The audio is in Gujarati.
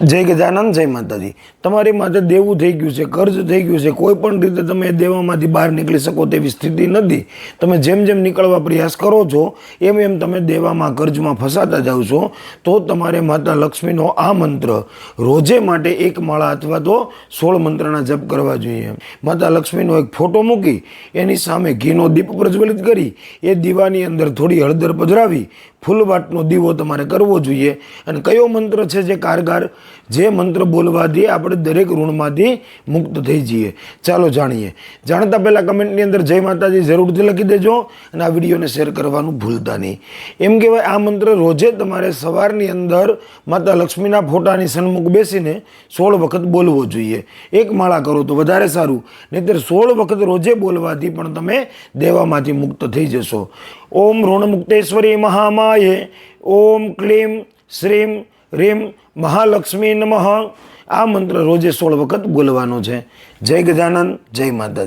જય ગજાનંદ, જય માતાજી. તમારી માથે દેવું થઈ ગયું છે, કર્જ થઈ ગયું છે. કોઈ પણ રીતે તમે દેવામાંથી બહાર નીકળી શકો તેવી સ્થિતિ નથી. તમે જેમ જેમ નીકળવા પ્રયાસ કરો છો, એમ એમ તમે દેવામાં, કર્જમાં ફસાતા જાઓ છો, તો તમારે માતા લક્ષ્મીનો આ મંત્ર, રોજે માટે એક માળા અથવા તો સોળ મંત્રના જપ કરવા જોઈએ. માતા લક્ષ્મીનો એક ફોટો મૂકી, એની સામે ઘીનો દીપ પ્રજ્વલિત કરી, એ દીવાની અંદર થોડી હળદર પધરાવી, ફૂલવાટનો દીવો તમારે કરવો જોઈએ. અને કયો મંત્ર છે જે કારગર જે મંત્ર બોલવાથી આપણે દરેક ઋણમાંથી મુક્ત થઈ જઈએ. ચાલો જાણીએ. જાણતા પહેલાં કમેન્ટની અંદર જય માતાજી જરૂરથી લખી દેજો અને આ વિડીયોને શેર કરવાનું ભૂલતા નહીં. એમ કહેવાય, આ મંત્ર રોજે તમારે સવારની અંદર માતા લક્ષ્મીના ફોટાની સન્મુખ બેસીને સોળ વખત બોલવો જોઈએ. એક માળા કરો તો વધારે સારું. નહીંતર સોળ વખત રોજે બોલવાથી પણ તમે દેવામાંથી મુક્ત થઈ જશો. ઓમ ઋણમુક્તેશ્વરી મહામાયે. ઓમ ક્લીમ શ્રીમ રીમ મહાલક્ષ્મી નમઃ. આ મંત્ર રોજે સોળ વખત બોલવાનો છે. જય ગજાનંદ જય માતાજી.